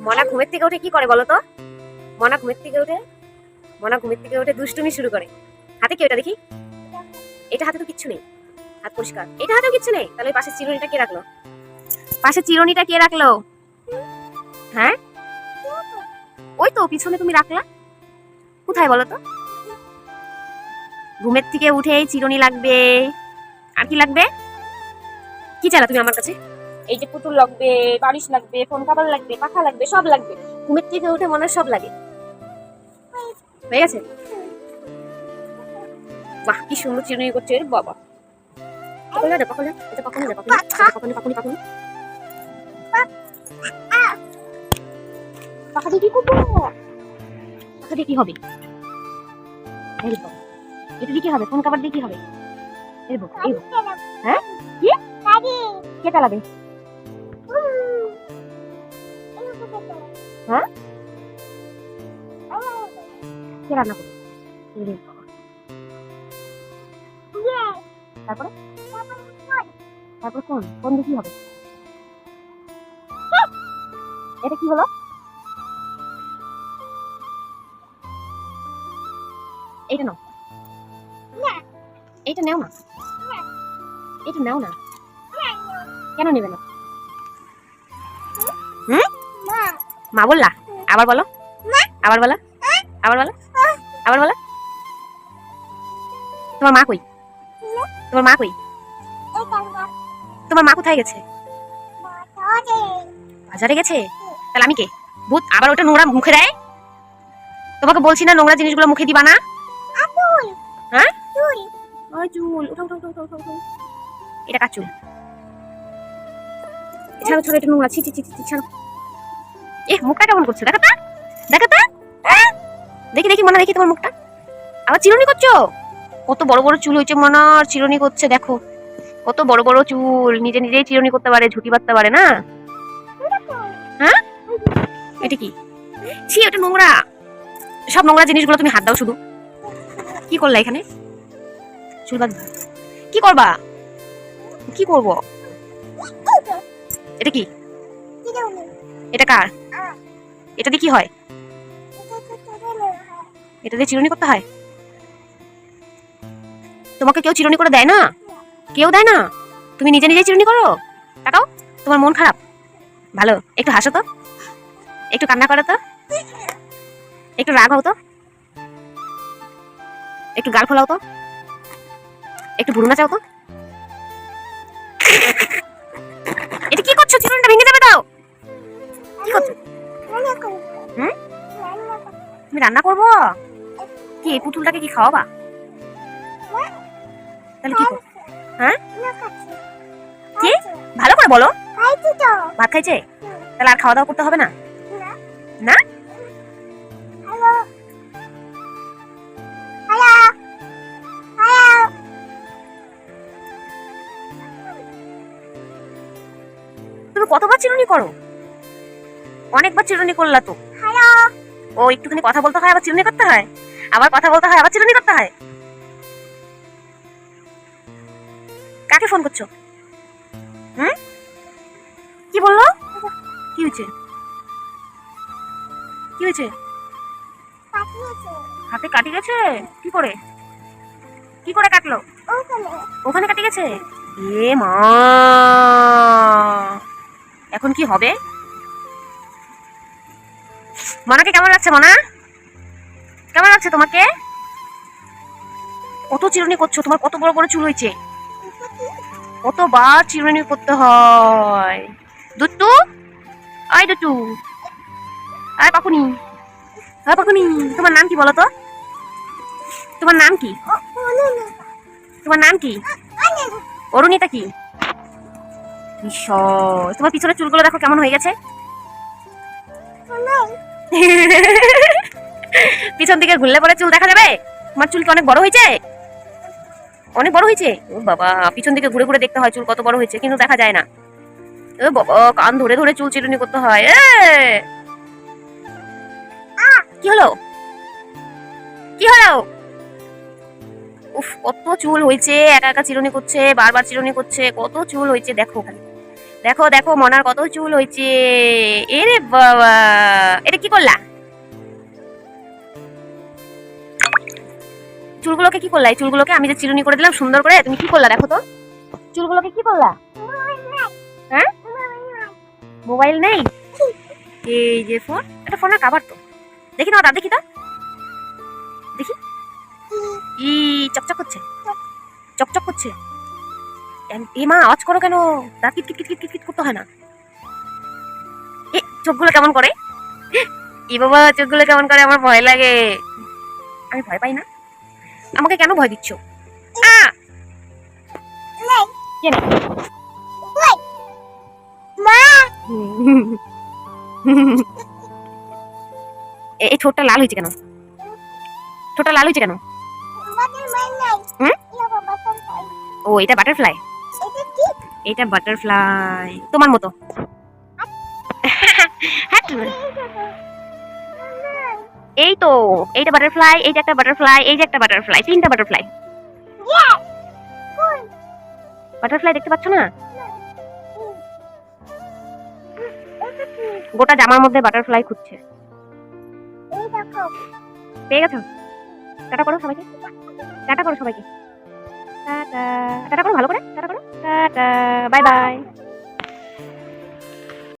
মনা ঘুমের থেকে উঠে কি করে বলো তো? মনা ঘুমের থেকে উঠে, মনা ঘুমের থেকে উঠে দুষ্টুমি শুরু করে। হাতে কি ওটা দেখি? এটা হাতে তো কিচ্ছু নেই। হাত পরিষ্কার। এটা হাতেও কিচ্ছু নেই। তাহলে পাশে চিরুনিটা কে রাখল? পাশের চিরুনিটা কে রাখল? হ্যাঁ? ওই তো, পিছনে তুমি রাখলা। কোথায় বলো তো? ঘুমের থেকে উঠে চিরুনি লাগবে। আর কি লাগবে? কি চালা তুমি আমার কাছে? এই যে পুতুল লাগবে বালিশ লাগবে ফোন কাবার লাগবে পাখা লাগবে সব লাগবে। ঘুমের থেকে উঠে মনে সব লাগে। হয়ে গেছে? বাহ কি সুন্দর চিরুনি করছে বাবা। পাকলে দে পাকলে এটা পাকলে দে পাকলে পাকলে পাকলে পাকলে পাখা দিয়ে কি করব? পাখা দিয়ে কি হবে? এটা দিয়ে কি হবে? ফোন কাবার দিয়ে কি হবে? হ্যাঁ? কি? কে চালাবে? হ্যাঁ? কে রান্না করবে তারপরে? তারপর কোন? কোন দিয়ে কি হবে এটা কি হলো? এইটা নাও। এইটা নেও না। এইটা নেও না। কেন নেবে না? মা বললা? আবার বলো। আবার বলো। আবার বলো। আবার বলো। তোমার মা কই? তোমার মা কই? তোমার মা কোথায় গেছে? বাজারে। গেছে? তাহলে আমি কে? ভূত আবার ওটা নোংরা মুখে দেয়? তোমাকে বলছি না নোংরা জিনিসগুলো মুখে দিবা না? হ্যাঁ? চুল। এটা কার চুল? ছাড়ো ছাড়ো এটা নোংরা ছি ছি, ছি, ছাড়ো। এ, মুখটা কেমন করছ? দেখো তা। দেখো তা! দেখি দেখি, মনে দেখি তোমার মুখটা। আবার চিরুনি করছ? কত বড় বড় চুল হয়েছে মনে আর চিরুনি করছে, দেখো। কত বড় বড় চুল, নিজে নিজেই চিরুনি করতে পারে ঝুটি বাঁধতে পারে, না? হ্যাঁ? এটা কি? ছি, ওটা নোংরা। সব নোংরা জিনিসগুলো তুমি হাত দাও শুধু। কি করলা এখানে? চুল বাঁধবা কি করবা? কি করব? এটা কি? এটা কার? এটা দিয়ে কি হয়? এটা দিয়ে চিরুনি করতে হয়? তোমাকে কেউ চিরুনি করে দেয় না? কেউ দেয় না? তুমি নিজে নিজে চিরুনি করো? তাকাও, তোমার মন খারাপ। ভালো, একটু হাসো তো। একটু কান্না করো তো। একটু রাগ হও তো। একটু গাল ফোলাও তো। একটু ভুরু নাচাও তো। তুমি রান্না করব? কি, এই পুতুলটাকে কি খাওয়াবা? তাহলে কি করব? কি? ভালো করে বলো। ভাত খাইছে? তাহলে আর খাওয়া দাওয়া করতে হবে না? না? কতবার চিরুনি করো? অনেকবার চিরুনি করলা তো। ও একটুখানি কথা বলতে হয় আবার চিরুনি করতে হয়? আবার কথা বলতে হয় আবার চিরুনি করতে হয়? কাকে ফোন করছ? হুম? কি বলল? কি হয়েছে? কি হয়েছে? হাতে কাটি গেছে? কি করে? কি করে কাটলো? ওখানে কাটি গেছে? এ মা! এখন কি হবে? মনাকে কেমন লাগছে, মনা? কেমন লাগছে তোমাকে? কত চিরুনি করছ, তোমার কত বড় বড় চুল হয়েছে। কতবার চিরুনি করতে হয়। দুটু আয় দুটু আয় পাকুনি। আয় পাকুনি। তোমার নাম কি বলো তো? তোমার নাম কি? তোমার নাম কি? অরুণিতা কি? তোমার পিছনের চুলগুলো দেখো কেমন হয়ে গেছে। পিছন দিকে ঘুরলে পরে চুল দেখা যাবে? তোমার চুল কি অনেক বড় হয়েছে? অনেক বড় হয়েছে? ও বাবা, পিছন দিকে ঘুরে ঘুরে দেখতে হয় চুল কত বড় হয়েছে, কিন্তু দেখা যায় না। ও বাবা, কান ধরে ধরে চুল চিরুনি করতে হয়! কি হলো? কি হলো? উফ, কত চুল হয়েছে, একা একা চিরুনি করছে, বারবার চিরুনি করছে, কত চুল হয়েছে, দেখো খালি দেখো দেখো, মনার কত চুল হয়েছে। এরে বাবা, এটা কি করলা? চুলগুলোকে কি করলা? এই চুলগুলোকে আমি যে চিরুনি করে দিলাম, সুন্দর করে, তুমি কি করলা দেখো তো? চুলগুলোকে কি করলা? হ্যাঁ? মোবাইল নেই? এই যে ফোন, এটা ফোনের কাভার তো। দেখি না, দাদা, দেখি তো। দেখি। ই, চকচক করছে। চকচক করছে। এ মা আওয়াজ করো কেন? দাঁত কিট কিট কিট কিট কিট করতে হয় না। এ চোখগুলো কেমন করে? ই বাবা চোখগুলো কেমন করে? আমার ভয় লাগে। আমি ভয় পাই না। আমাকে কেন ভয় দিচ্ছ? এ- এই ঠোঁটটা লাল হয়েছে কেন? ঠোঁটটা লাল হয়েছে কেন? ও এটা বাটারফ্লাই? এটা বাটারফ্লাই তোমার মতো। এই তো এইটা বাটারফ্লাই এইটা একটা বাটারফ্লাই এই যে একটা বাটারফ্লাই তিনটা বাটারফ্লাই বাটারফ্লাই দেখতে পাচ্ছ না? গোটা জামার মধ্যে বাটারফ্লাই খুঁজছে। পেয়ে গেছো? টাটা করো সবাইকে। টাটা করো সবাইকে। টাটা। টাটা করো ভালো করে। টাটা করো। টাটা। Bye bye.